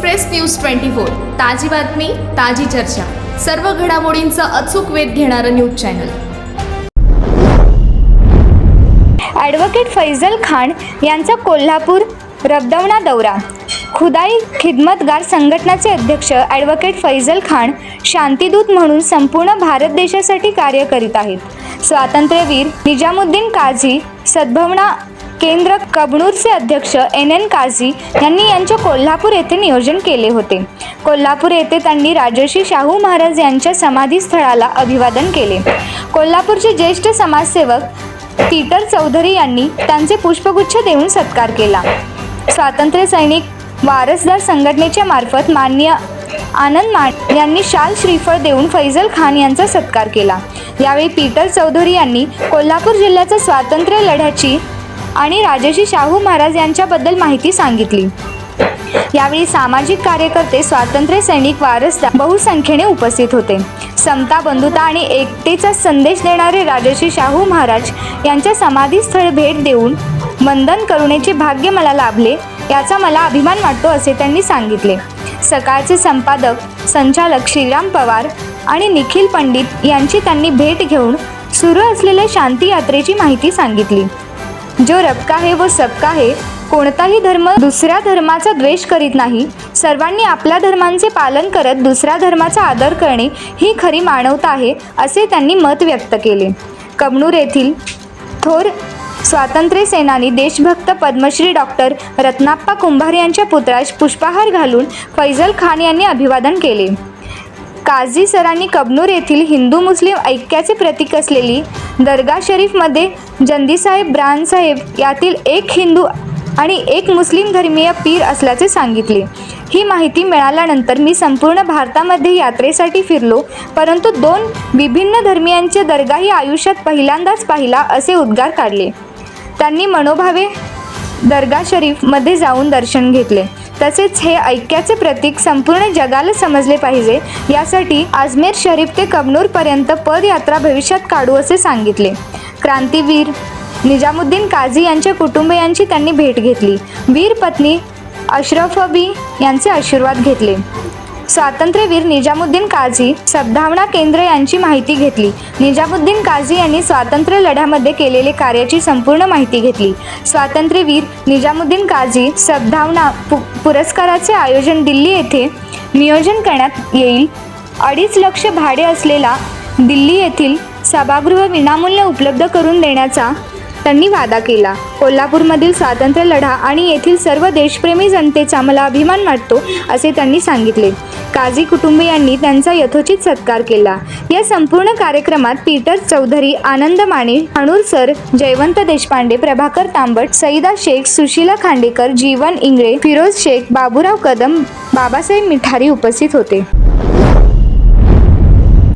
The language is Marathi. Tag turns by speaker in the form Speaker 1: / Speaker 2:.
Speaker 1: एक्सप्रेस न्यूज ट्वेंटी फोर ताजी बातमी ताजी चर्चा. सर्व घडामोडींचा अचूक वेध घेणारं news channel.
Speaker 2: Advocate Faizal Khan यांचा कोल्हापूर रबदवणा दौरा. खुदाई खिदमतगार संघटनाचे अध्यक्ष ॲडव्होकेट फैजल खान शांतीदूत म्हणून संपूर्ण भारत देशासाठी कार्य करीत आहेत. स्वातंत्र्यवीर निजामुद्दीन काझी सद्भावना केंद्र कबनूरचे अध्यक्ष एन एन काझी यांनी यांच्या कोल्हापूर येथे नियोजन केले होते. कोल्हापूर येथे त्यांनी राजर्षी शाहू महाराज यांच्या समाधीस्थळाला अभिवादन केले. कोल्हापूरचे ज्येष्ठ समाजसेवक पीटर चौधरी यांनी त्यांचे पुष्पगुच्छ देऊन सत्कार केला. स्वातंत्र्य सैनिक वारसदार संघटनेच्या मार्फत मान्य आनंद मान यांनी शाल श्रीफळ देऊन फैजल खान यांचा सत्कार केला. यावेळी पीटर चौधरी यांनी कोल्हापूर जिल्ह्याच्या स्वातंत्र्य लढ्याची आणि राजर्षी शाहू महाराज यांच्याबद्दल माहिती सांगितली. यावेळी सामाजिक कार्यकर्ते स्वातंत्र्य सैनिक वारसदार बहुसंख्येने उपस्थित होते. समता बंधुता आणि एकतेचा संदेश देणारे राजर्षी शाहू महाराज यांच्या समाधीस्थळ भेट देऊन वंदन करुणेचे भाग्य मला लाभले याचा मला अभिमान वाटतो असे त्यांनी सांगितले. सकाळचे संपादक संचालक श्रीराम पवार आणि निखिल पंडित यांची त्यांनी भेट घेऊन सुरू असलेल्या शांती यात्रेची माहिती सांगितली. जो रबका है वो सबका आहे कोणताही धर्म दुसऱ्या धर्माचा द्वेष करीत नाही. सर्वांनी आपल्या धर्मांचे पालन करत दुसऱ्या धर्माचा आदर करणे ही खरी मानवता आहे असे त्यांनी मत व्यक्त केले. कबनूर येथील थोर स्वातंत्र्य सेनानी देशभक्त पद्मश्री डॉक्टर रत्नाप्पा कुंभार यांच्या पुत्रास पुष्पहार घालून फैजल खान यांनी अभिवादन केले. काझी सरांनी कबनूर येथील हिंदू मुस्लिम ऐक्याचे प्रतीक असलेली दर्गा शरीफमध्ये जंदीसाहेब ब्रानसाहेब यातील एक हिंदू आणि एक मुस्लिम धर्मीय पीर असल्याचे सांगितले. ही माहिती मिळाल्यानंतर मी संपूर्ण भारतामध्ये यात्रेसाठी फिरलो परंतु दोन विभिन्न धर्मियांचे दर्गाही आयुष्यात पहिल्यांदाच पाहिला असे उद्गार काढले. त्यांनी मनोभावे दर्गा शरीफमध्ये जाऊन दर्शन घेतले. तसेच हे ऐक्याचे प्रतीक संपूर्ण जगाला समजले पाहिजे. यासाठी अजमेर शरीफ ते कबनूरपर्यंत पदयात्रा भविष्यात काढू असे सांगितले. क्रांतीवीर निजामुद्दीन काझी यांच्या कुटुंबियांची त्यांनी भेट घेतली. वीर पत्नी अशरफबी यांचे आशीर्वाद घेतले. स्वातंत्र्यवीर निजामुद्दीन काझी सद्भावना केंद्र यांची माहिती घेतली. निजामुद्दीन काझी यांनी स्वातंत्र्य लढ्यामध्ये केलेले कार्याची संपूर्ण माहिती घेतली. स्वातंत्र्यवीर निजामुद्दीन काझी सद्भावना पु पुरस्काराचे आयोजन दिल्ली येथे नियोजन करण्यात येईल. अडीच लक्ष भाडे असलेला दिल्ली येथील सभागृह विनामूल्य उपलब्ध करून देण्याचा त्यांनी वादा केला. कोल्हापूरमधील स्वातंत्र्य लढा आणि येथील सर्व देशप्रेमी जनतेचा मला अभिमान वाटतो असे त्यांनी सांगितले. काझी कुटुंबियांनी त्यांचा यथोचित सत्कार केला. या संपूर्ण कार्यक्रमात पीटर चौधरी आनंद माने अणूर सर जयवंत देशपांडे प्रभाकर तांबट सईदा शेख सुशीला खांडेकर जीवन इंगळे फिरोज शेख बाबूराव कदम बाबासाहेब मिठारी उपस्थित होते.